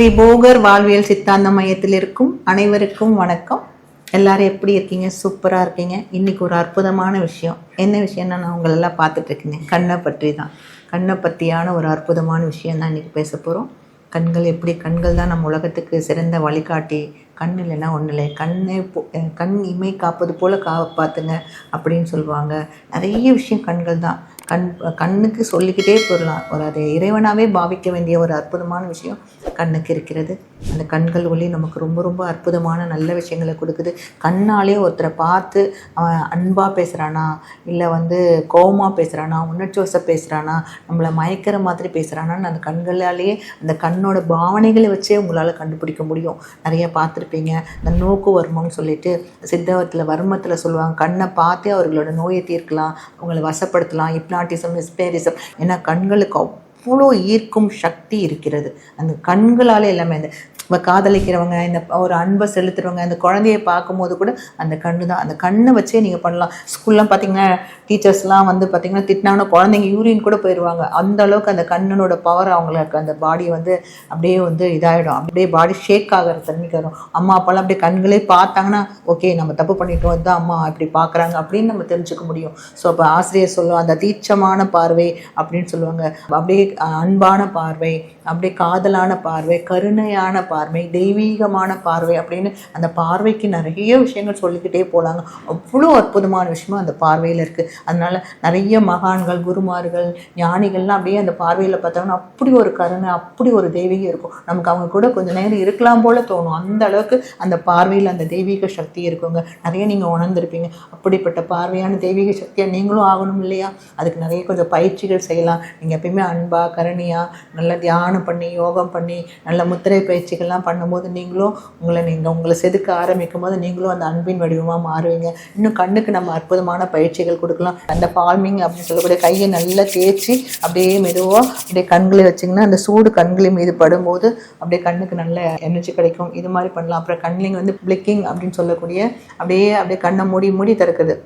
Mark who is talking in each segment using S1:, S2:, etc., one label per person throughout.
S1: ஸ்ரீ போகர் வாழ்வியல் சித்தாந்த மையத்தில் இருக்கும் அனைவருக்கும் வணக்கம். எல்லாரும் எப்படி இருக்கீங்க? சூப்பராக இருக்கீங்க. இன்னைக்கு ஒரு அற்புதமான விஷயம். என்ன விஷயம்னா நான் உங்களெல்லாம் பார்த்துட்டு இருக்கீங்க கண்ணை பற்றி தான் கண்ணை பற்றியான ஒரு அற்புதமான விஷயம் தான் இன்றைக்கி பேச போகிறோம் கண்கள் எப்படி? கண்கள் தான் நம்ம உலகத்துக்கு சிறந்த வழிகாட்டி. கண் இல்லைன்னா ஒன்றும் இல்லை. கண்ணே போ- கண் இமை காப்பது போல் காப்பாற்றுங்க அப்படின்னு சொல்லுவாங்க. நிறைய விஷயம் கண்கள் தான். கண் கண்ணுக்கு சொல்லிக்கிட்டே போயிடலாம் ஒரு அதை இறைவனாகவே பாவிக்க வேண்டிய ஒரு அற்புதமான விஷயம் கண்ணுக்கு இருக்கிறது. அந்த கண்கள் ஒளி நமக்கு ரொம்ப ரொம்ப அற்புதமான நல்ல விஷயங்களை கொடுக்குது. கண்ணாலே ஒருத்தரை பார்த்து அவன் அன்பாக பேசுகிறானா இல்லை வந்து கோவமாக பேசுகிறானா உணர்ச்சோசை பேசுகிறானா நம்மளை மயக்கிற மாதிரி பேசுகிறானான்னு அந்த கண்களாலேயே அந்த கண்ணோட பாவனைகளை வச்சே உங்களால் கண்டுபிடிக்க முடியும். நிறைய பார்த்துருப்பீங்க. இந்த நோக்கு வர்மம்னு சொல்லிட்டு சித்தவத்தில் வர்மத்தில் சொல்லுவாங்க. கண்ணை பார்த்தே அவர்களோட நோயை தீர்க்கலாம் அவங்களை வசப்படுத்தலாம் ஆட்டிசம் ஹிஸ்பேரிசம் ஏன்னா கண்களுக்கு அவ்வளோ ஈர்க்கும் சக்தி இருக்கிறது. அந்த கண்களால் எல்லாமே அந்த இப்போ காதலிக்கிறவங்க இந்த ஒரு அன்பை செலுத்துறவங்க அந்த குழந்தைய பார்க்கும்போது கூட அந்த கண்ணு தான் அந்த கண்ணை வச்சே நீங்கள் பண்ணலாம். ஸ்கூல்லாம் பார்த்தீங்கன்னா டீச்சர்ஸ்லாம் வந்து பார்த்தீங்கன்னா திட்டினாங்கன்னா குழந்தைங்க யூரின் கூட போயிடுவாங்க அந்த அளவுக்கு அந்த கண்ணனோட பவர் அவங்களுக்கு அந்த பாடி வந்து அப்படியே வந்து இதாகிடும் அப்படியே பாடி ஷேக் ஆகிற தன்மைக்கு வரும். அம்மா அப்பாலாம் அப்படியே கண்களே பார்த்தாங்கன்னா ஓகே நம்ம தப்பு பண்ணிட்டோம் இதுதான் அம்மா இப்படி பார்க்குறாங்க அப்படின்னு நம்ம தெரிஞ்சுக்க முடியும். ஸோ அப்போ ஆசிரியர் சொல்லுவோம் அந்த தீட்சமான பார்வை அப்படின்னு சொல்லுவாங்க. அப்படியே அன்பான பார்வை அப்படியே காதலான பார்வை கருணையான பார்வை தெய்வீகமான பார்வை அப்படின்னு அந்த பார்வைக்கு நிறைய விஷயங்கள் சொல்லிக்கிட்டே போகலாங்க அவ்வளோ அற்புதமான விஷயமும் அந்த பார்வையில் இருக்குது அதனால் நிறைய மகான்கள் குருமார்கள் ஞானிகள்லாம் அப்படியே அந்த பார்வையில் பார்த்தாங்கன்னா அப்படி ஒரு கருணை அப்படி ஒரு தெய்வீகம் இருக்கும். நமக்கு அவங்க கூட கொஞ்சம் நேரம் இருக்கலாம் போல தோணும். அந்த அளவுக்கு அந்த பார்வையில் அந்த தெய்வீக சக்தி இருக்குங்க. நிறைய நீங்கள் உணர்ந்திருப்பீங்க. அப்படிப்பட்ட பார்வையான தெய்வீக சக்தியாக நீங்களும் ஆகணும் இல்லையா? அதுக்கு நிறைய கொஞ்சம் பயிற்சிகள் செய்யலாம். நீங்கள் எப்பயுமே அன்பா கருணியாக நல்ல தியானம் பண்ணி யோகம் பண்ணி நல்ல முத்திரை பயிற்சிகள்லாம் பண்ணும்போது நீங்களும் உங்களை நீங்கள் உங்களை செதுக்க ஆரம்பிக்கும் போது நீங்களும் அந்த அன்பின் வடிவமாக மாறுவீங்க. இன்னும் கண்ணுக்கு நம்ம அற்புதமான பயிற்சிகள் கொடுக்கலாம். அந்த பால்மிங் அப்படின்னு சொல்லக்கூடிய கையை நல்லா தேய்ச்சி அப்படியே மெதுவாக அப்படியே கண்களை வச்சிங்கன்னா அந்த சூடு கண்களின் மீது படும்போது அப்படியே கண்ணுக்கு நல்ல எனர்ஜி கிடைக்கும். இது மாதிரி பண்ணலாம். அப்புறம் கண்ணிங் வந்து பிளிக்கிங் அப்படின்னு சொல்லக்கூடிய அப்படியே அப்படியே கண்ணை மூடி மூடி திறக்குது.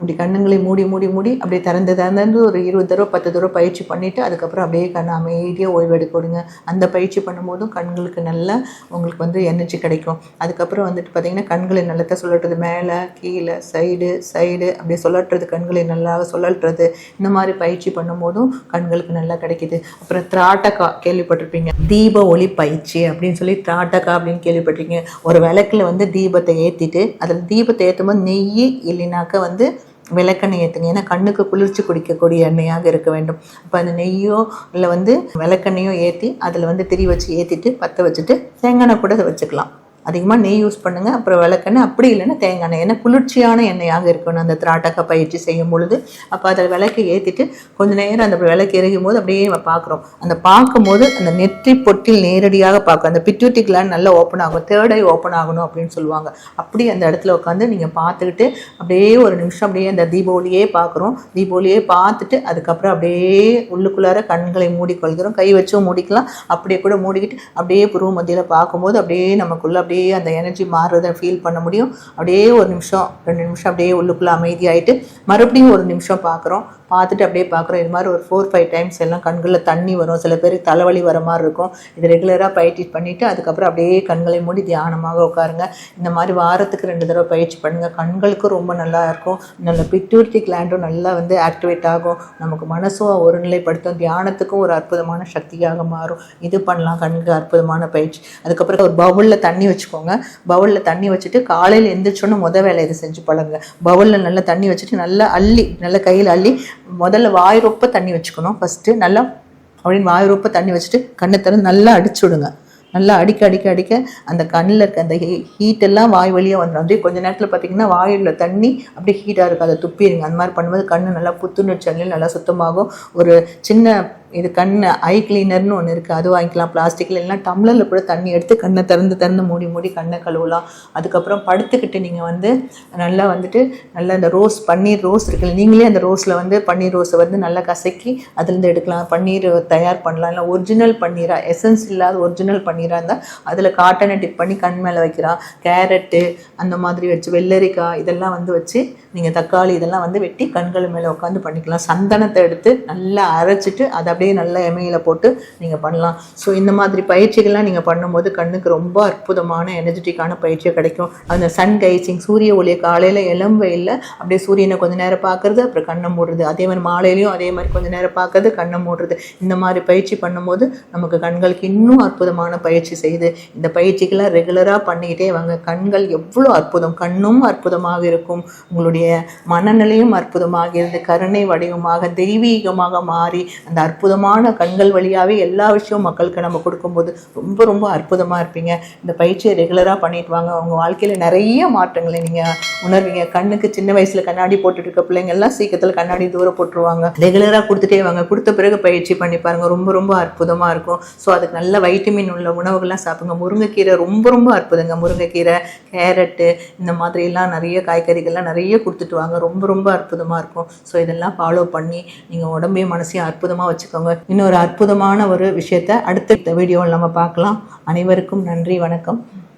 S1: இப்படி கண்ணுங்களை மூடி மூடி மூடி அப்படியே திறந்து திறந்து ஒரு இருபது தடவை பத்து தடவை பயிற்சி பண்ணிவிட்டு அதுக்கப்புறம் அப்படியே கண்ணை அமைதியாக ஓய்வெடுக்க விடுங்க அந்த பயிற்சி பண்ணும்போதும் கண்களுக்கு நல்லா உங்களுக்கு வந்து எனர்ஜி கிடைக்கும். அதுக்கப்புறம் வந்துட்டு பார்த்தீங்கன்னா கண்களை நல்லத்தை சுழட்டுறது மேலே கீழே சைடு சைடு அப்படியே சுழட்டுறது கண்களை நல்லா சுழட்டுறது இந்த மாதிரி பயிற்சி பண்ணும்போதும் கண்களுக்கு நல்லா கிடைக்கிது. அப்புறம் திராட்டக்கா கேள்விப்பட்டிருப்பீங்க. தீப ஒளி பயிற்சி அப்படின்னு சொல்லி திராட்டக்கா அப்படின்னு கேள்விப்பட்டிருக்கீங்க. ஒரு விளக்கில் வந்து தீபத்தை ஏற்றிட்டு அதில் தீபத்தை ஏற்றும் போது நெய் இல்லைனாக்கா வந்து விளக்கெண்ணெய் ஏற்றுங்க ஏன்னா கண்ணுக்கு குளிர்ச்சி குடிக்கக்கூடிய எண்ணெயாக இருக்க வேண்டும். இப்போ அந்த நெய்யோ இல்லை வந்து விளக்கெண்ணையோ ஏற்றி அதில் வந்து திரி வச்சு ஏற்றிட்டு பற்ற வச்சுட்டு தேங்காய் கூட வச்சுக்கலாம். அதிகமாக நெய் யூஸ் பண்ணுங்கள் அப்புறம் விளக்கெண்ணெய். அப்படி இல்லைன்னா தேங்காய் எண்ணெய். ஏன்னா குளிர்ச்சியான எண்ணெயாக இருக்கணும். அந்த திராட்டக்க பயிற்சி செய்யும் பொழுது. அப்போ அதில் விளக்கு ஏற்றிட்டு கொஞ்ச நேரம் அந்த விளக்கு எரியும் போது அப்படியே நம்ம பார்க்குறோம். அந்த பார்க்கும்போது அந்த நெற்றி பொட்டில் நேரடியாக பார்க்கும் அந்த பிட்யூட்டி கிளாண்ட் நல்லா ஓப்பன் ஆகும். தேர்ட் ஐ ஓப்பன் ஆகணும் அப்படின்னு சொல்லுவாங்க. அப்படி அந்த இடத்துல உட்காந்து நீங்கள் பார்த்துக்கிட்டு அப்படியே ஒரு நிமிஷம் அப்படியே அந்த தீபாவளியே பார்க்குறோம். தீபாவளியே பார்த்துட்டு அதுக்கப்புறம் அப்படியே உள்ளுக்குள்ளார கண்களை மூடிக்கொள்கிறோம். கை வச்சும் மூடிக்கலாம். அப்படியே கூட மூடிக்கிட்டு அப்படியே புருவ மத்தியில் பார்க்கும்போது அப்படியே நமக்குள்ளே அப்படியே அந்த எனர்ஜி மாறுறதை ஃபீல் பண்ண முடியும். அப்படியே ஒரு நிமிஷம் ரெண்டு நிமிஷம் அப்படியே உள்ளுக்குள்ளே அமைதியாயிட்டு மறுபடியும் ஒரு நிமிஷம் பார்க்குறோம் பார்த்துட்டு அப்படியே பார்க்குறோம் இது மாதிரி ஒரு ஃபோர் ஃபைவ் டைம்ஸ் எல்லாம் கண்களில் தண்ணி வரும். சில பேருக்கு தலைவலி வர மாதிரி இருக்கும். இது ரெகுலராக பயிற்சி பண்ணிவிட்டு அதுக்கப்புறம் அப்படியே கண்களை மூடி தியானமாக உட்காருங்க. இந்த மாதிரி வாரத்துக்கு ரெண்டு தடவை பயிற்சி பண்ணுங்கள் கண்களுக்கும் ரொம்ப நல்லா இருக்கும். நல்ல பிட்யூரிட்டி கிளாண்டும் நல்லா வந்து ஆக்டிவேட் ஆகும். நமக்கு மனசும் ஒருநிலைப்படுத்தும். தியானத்துக்கும் ஒரு அற்புதமான சக்தியாக மாறும். இது பண்ணலாம். கண்ணுக்கு அற்புதமான பயிற்சி. அதுக்கப்புறம் ஒரு பவுலில் தண்ணி வச்சு வச்சுக்கோங்க. பவுலில் தண்ணி வச்சுட்டு காலையில் எந்திரிச்சோன்னு முத வேலை இதை செஞ்சு பழங்க பவுலில் நல்லா தண்ணி வச்சுட்டு நல்லா அள்ளி நல்லா கையில் அள்ளி முதல்ல வாய் ரொப்ப தண்ணி வச்சுக்கணும் ஃபஸ்ட்டு நல்லா அப்படின்னு வாய் ரொப்ப தண்ணி வச்சுட்டு கண்ணை திறந்து நல்லா அடிச்சு விடுங்க. நல்லா அடிக்க அடிக்க அடிக்க அந்த கண்ணில் இருக்க அந்த ஹீட் எல்லாம் வாய் வழியாக வந்துடும். அப்படியே கொஞ்ச நேரத்தில் பார்த்தீங்கன்னா வாயில் தண்ணி அப்படியே ஹீட்டாக இருக்கும். அதை துப்பிடுங்க. அந்த மாதிரி பண்ணும்போது கண்ணு நல்லா புத்துணர்ச்சி நல்லா சுத்தமாகும். ஒரு சின்ன இது கண் ஐ கிளீனர்னு ஒன்று இருக்குது அது வாங்கிக்கலாம். பிளாஸ்டிக்கில் இல்லைனா டம்ளரில் கூட தண்ணி எடுத்து கண்ணை திறந்து திறந்து மூடி மூடி கண்ணை கழுவலாம். அதுக்கப்புறம் படுத்துக்கிட்டு நீங்கள் வந்து நல்லா வந்துட்டு நல்லா இந்த ரோஸ் பன்னீர் ரோஸ் இருக்குல்ல நீங்களே அந்த ரோஸில் வந்து பன்னீர் ரோஸை வந்து நல்லா கசக்கி அதுலேருந்து எடுக்கலாம். பன்னீர் தயார் பண்ணலாம். இல்லை ஒரிஜினல் பன்னீராக எசன்ஸ் இல்லாத ஒரிஜினல் பன்னீராக இருந்தால் அதில் காட்டனை டிப் பண்ணி கண் மேலே வைக்கலாம். கேரட்டு அந்த மாதிரி வச்சு வெள்ளரிக்காய் இதெல்லாம் வந்து வச்சு நீங்கள் தக்காளி இதெல்லாம் வந்து வெட்டி கண்கள் மேலே உட்காந்து பண்ணிக்கலாம். சந்தனத்தை எடுத்து நல்லா அரைச்சிட்டு அதை அப்படியே நல்ல எமையில் போட்டு நீங்கள் பண்ணலாம். ஸோ இந்த மாதிரி பயிற்சிகள்லாம் நீங்கள் பண்ணும்போது கண்ணுக்கு ரொம்ப அற்புதமான எனர்ஜெட்டிக்கான பயிற்சியாக கிடைக்கும். அந்த சன் கைசிங் சூரிய ஒளியை காலையில் இளம் வெயில்ல அப்படியே சூரியனை கொஞ்ச நேரம் பார்க்கறது அப்புறம் கண்ணை மூடுறது. அதே மாதிரி மாலையிலையும் அதே மாதிரி கொஞ்சம் நேரம் பார்க்கறது கண்ணை மூடுறது. இந்த மாதிரி பயிற்சி பண்ணும்போது நமக்கு கண்களுக்கு இன்னும் அற்புதமான பயிற்சி செய்யுது. இந்த பயிற்சிகள்லாம் ரெகுலராக பண்ணிக்கிட்டே வாங்க. கண்கள் எவ்வளோ அற்புதம். கண்ணும் அற்புதமாக இருக்கும். உங்களுடைய மனநிலையும் அற்புதமாகிறது கருணை வடிவமாக தெய்வீகமாக மாறி அந்த அற்புதமான கண்கள் வழியாகவே எல்லா விஷயமும் மக்களுக்கு நம்ம கொடுக்கும்போது ரொம்ப ரொம்ப அற்புதமாக இருப்பீங்க. இந்த பயிற்சியை ரெகுலராக பண்ணிட்டு வாங்க. உங்கள் வாழ்க்கையில் நிறைய மாற்றங்களை நீங்கள் உணர்வீங்க. கண்ணுக்கு சின்ன வயசில் கண்ணாடி போட்டுட்டு இருக்க பிள்ளைங்க எல்லாம் சீக்கிரத்தில் கண்ணாடி தூரம் போட்டுருவாங்க. ரெகுலராக கொடுத்துட்டே வாங்க. கொடுத்த பிறகு பயிற்சி பண்ணி பாருங்க. ரொம்ப ரொம்ப அற்புதமாக இருக்கும். ஸோ அதுக்கு நல்ல வைட்டமின் உள்ள உணவுகள்லாம் சாப்பிடுங்க. முருங்கைக்கீரை ரொம்ப ரொம்ப அற்புதங்க. முருங்கைக்கீரை கேரட்டு இந்த மாதிரிலாம் நிறைய காய்கறிகள்லாம் நிறைய கொடுத்துட்டு வாங்க. ரொம்ப ரொம்ப அற்புதமாக இருக்கும். ஸோ இதெல்லாம் ஃபாலோ பண்ணி நீங்கள் உடம்பையும் மனசையும் அற்புதமாக வச்சுக்கோங்க இன்னொரு அற்புதமான ஒரு விஷயத்தை அடுத்த வீடியோவில் நம்ம பார்க்கலாம். அனைவருக்கும் நன்றி வணக்கம்.